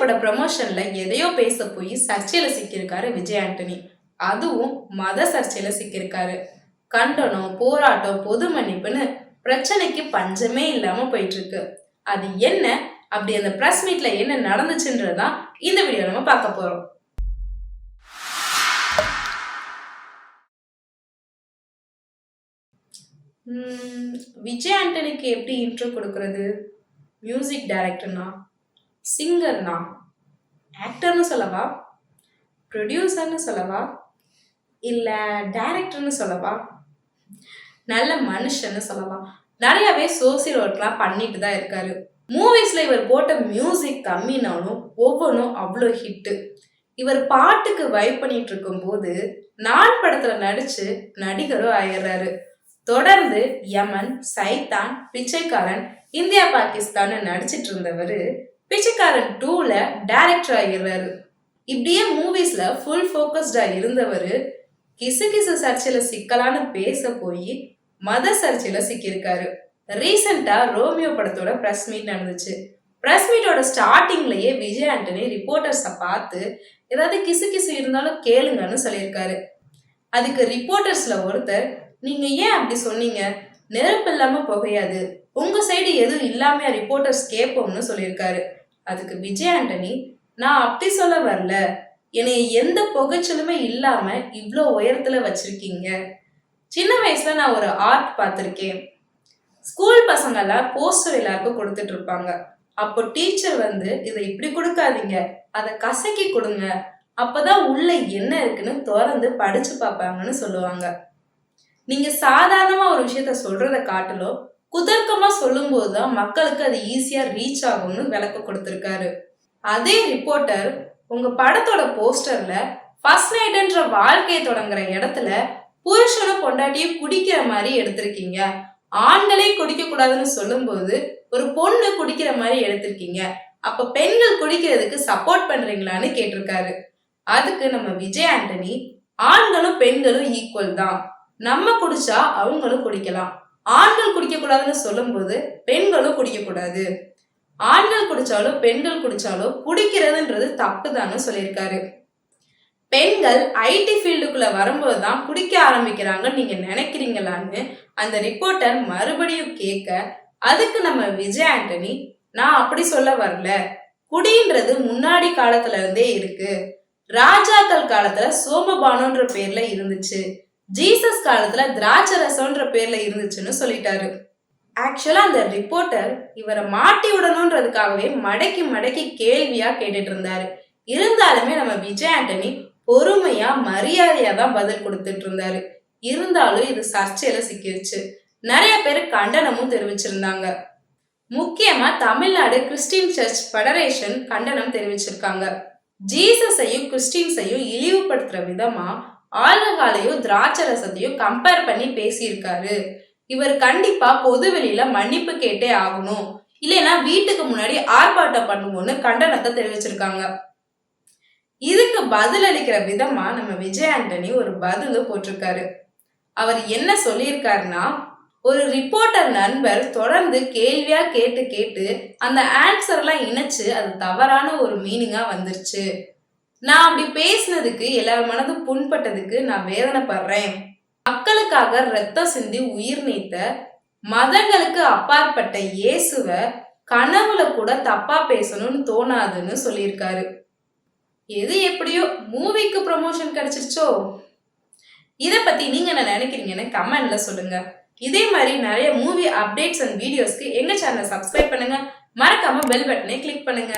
பட ப்ரமோஷன்ல எதையோ பேச போய் சர்ச்சையில சிக்கியிருக்காரு விஜய் ஆண்டனி. அதுவும் மத சர்ச்சையில சிக்கியிருக்காரு. கண்டனம் போராட்டம் பொது மன்னிப்புன்னு பிரச்சனைக்கு பஞ்சமே இல்லாம போயிட்டு இருக்கு அது என்ன? அப்படி அந்த பிரஸ் மீட்ல என்ன நடந்துச்சுன்றதான் இந்த வீடியோ நம்ம பார்க்க போறோம். விஜய் ஆண்டனிக்கு எப்படி இன்ட்ரோ கொடுக்கறது? மியூசிக் டைரக்டர்னா சிங்கர்னா ஆக்டர்னு சொல்லவா? ப்ரொடியூசர்னு சொல்லவா? இல்லை டைரக்டர்னு சொல்லவா? நல்ல மனுஷன்னு சொல்லலாம் நிறையவே சோசியல் ஒர்க்லாம் பண்ணிட்டு தான் இருக்காரு. மூவிஸில் இவர் போட்ட மியூசிக் கம்மினாலும் ஒவ்வொன்றும் அவ்வளோ ஹிட்டு. இவர் பாட்டுக்கு வைப் பண்ணிட்டு இருக்கும்போது நான் படத்தில் நடித்து நடிகரும் ஆயிடுறாரு. தொடர்ந்து யமன் சைத்தான் பிச்சைக்காரன் இந்தியா பாகிஸ்தான் நடிச்சிட்டு இருந்தவர் பிச்சைக்காரன் டூல டைரக்டர் ஆகிடுறாரு இப்படியே மூவிஸ்ல ஃபுல் ஃபோக்கஸ்டா இருந்தவர் கிசு கிசு சர்ச்சையில சிக்கலான்னு பேச போய் மத சர்ச்சையில சிக்கியிருக்காரு. ரீசெண்டா ரோமியோ படத்தோட பிரஸ் மீட் நடந்துச்சு. பிரஸ் மீட்டோட ஸ்டார்டிங்லயே விஜய் ஆண்டனி ரிப்போர்ட்டர்ஸை பார்த்து ஏதாவது கிசு கிசு இருந்தாலும் கேளுங்கன்னு சொல்லியிருக்காரு. அதுக்கு ரிப்போர்ட்டர்ஸ்ல ஒருத்தர் நீங்க ஏன் அப்படி சொன்னீங்க? நெருப்பு இல்லாம புகையாது. உங்க சைடு எதுவும் இல்லாம ரிப்போர்ட்டர்ஸ் கேட்போம்னு சொல்லியிருக்காரு. அதுக்கு விஜய் ஆண்டனி நான் அப்படி சொல்ல வரல. என்னைய எந்த புகைச்சலுமே இல்லாம இவ்வளோ உயரத்துல வச்சிருக்கீங்க. சின்ன வயசுல நான் ஒரு ஆர்ட் பார்த்துருக்கேன். ஸ்கூல் பசங்கெல்லாம் போஸ்டர் எல்லாருக்கும் கொடுத்துட்டு இருப்பாங்க. அப்போ டீச்சர் வந்து இதை இப்படி கொடுக்காதீங்க. அதை கசக்கி கொடுங்க. அப்பதான் உள்ள என்ன இருக்குன்னு திறந்து படிச்சு பார்ப்பாங்கன்னு சொல்லுவாங்க. நீங்க சாதாரணமா ஒரு விஷயத்த சொல்றத காட்டிலும் குதர்க்கமா சொல்லும்போது தான் மக்களுக்கு அது ஈஸியா ரீச் ஆகும்னு விளக்கம் கொடுத்திருக்காரு. அதே ரிப்போர்ட்டர் உங்க படத்தோட போஸ்டர்ல ஃபர்ஸ்ட் நைட்ன்ற வாழ்க்கையை தொடங்குற இடத்துல புருஷனும் பொண்டாட்டியும் குடிக்கிற மாதிரி எடுத்திருக்கீங்க. ஆண்களே குடிக்க கூடாதுன்னு சொல்லும்போது ஒரு பொண்ணு குடிக்கிற மாதிரி எடுத்திருக்கீங்க. அப்ப பெண்கள் குடிக்கிறதுக்கு சப்போர்ட் பண்றீங்களான்னு கேட்டிருக்காரு. அதுக்கு நம்ம விஜய் ஆண்டனி ஆண்களும் பெண்களும் ஈக்குவல் தான். நம்ம குடிச்சா அவங்களும் குடிக்கலாம். ஆண்கள் குடிக்கக்கூடாதுன்னு சொல்லும்போது பெண்களும் குடிக்கக்கூடாது. ஆண்கள் குடிச்சாலும் பெண்கள் குடிச்சாலும் குடிக்கிறதுன்றது தப்பு சொல்லியிருக்காரு. பெண்கள் ஐடி ஃபீல்டுக்குள்ள வரும்போது தான் குடிக்க ஆரம்பிக்கிறாங்கன்னு நீங்க நினைக்கிறீங்களான்னு அந்த ரிப்போர்ட்டர் மறுபடியும் கேட்க அதுக்கு நம்ம விஜய் ஆண்டனி நான் அப்படி சொல்ல வரல. குடின்றது முன்னாடி காலத்துல இருந்தே இருக்கு. ராஜாக்கள் காலத்துல சோமபானுன்ற பேர்ல இருந்துச்சு. ஜீசஸ் காலத்துல திராட்சை ரசம்ன்ற பேர்ல இருந்துச்சுன்னு சொல்லிட்டாரு. ஆக்சுவலா அந்த ரிப்போர்ட்டர் இவரை மாட்டி விடணுன்றதுக்காகவே மடக்கி மடக்கி கேள்வியா கேட்டுட்டு இருந்தாரு. இருந்தாலுமே நம்ம விஜய் ஆண்டனி பொறுமையா மரியாதையா தான் பதில் கொடுத்துட்டு இருந்தாரு. இருந்தாலும் இது சர்ச்சையில சிக்கிருச்சு. நிறைய பேர் கண்டனமும் தெரிவிச்சிருந்தாங்க. முக்கியமா தமிழ்நாடு கிறிஸ்டின் சர்ச் ஃபெடரேஷன் கண்டனம் தெரிவிச்சிருக்காங்க. ஜீசஸையும் கிறிஸ்டின்ஸையும் இழிவுபடுத்துற விதமா ஆல்கஹாலையும் திராட்சை ரசத்தையும் கம்பேர் பண்ணி பேசியிருக்காரு. இவர் கண்டிப்பா பொது வெளியில மன்னிப்பு கேட்டே ஆகணும். இல்லைன்னா வீட்டுக்கு முன்னாடி ஆர்ப்பாட்டம் பண்ணுவோம்னு கண்டனத்தை தெரிவிச்சிருக்காங்க. இதுக்கு பதில் அளிக்கிற விதமா நம்ம விஜய் ஆண்டனி ஒரு பதில் போட்டிருக்காரு. அவர் என்ன சொல்லியிருக்காருன்னா ஒரு ரிப்போர்ட்டர் நண்பர் தொடர்ந்து கேள்வியா கேட்டு கேட்டு அந்த ஆன்சர்லாம் இணைச்சு அது தவறான ஒரு மீனிங்கா வந்துருச்சு. நான் அப்படி பேசினதுக்கு எல்லார் மனதும் புண்பட்டதுக்கு நான் வேதனைப்படுறேன். மக்களுக்காக ரத்தம் சிந்தி உயிர் நீத்த மதங்களுக்கு அப்பாற்பட்ட இயேசுவ கனவுல கூட தப்பா பேசணும்னு தோணாதுன்னு சொல்லியிருக்காரு. எது எப்படியோ மூவிக்கு ப்ரமோஷன் கிடைச்சிருச்சோ. இதை பத்தி நீங்க என்ன நினைக்கிறீங்கன்னு கமெண்ட்ல சொல்லுங்க. இதே மாதிரி நிறைய மூவி அப்டேட்ஸ் அண்ட் வீடியோஸ்க்கு எங்க சேனலை சப்ஸ்கிரைப் பண்ணுங்க. மறக்காம பெல் பட்டனை கிளிக் பண்ணுங்க.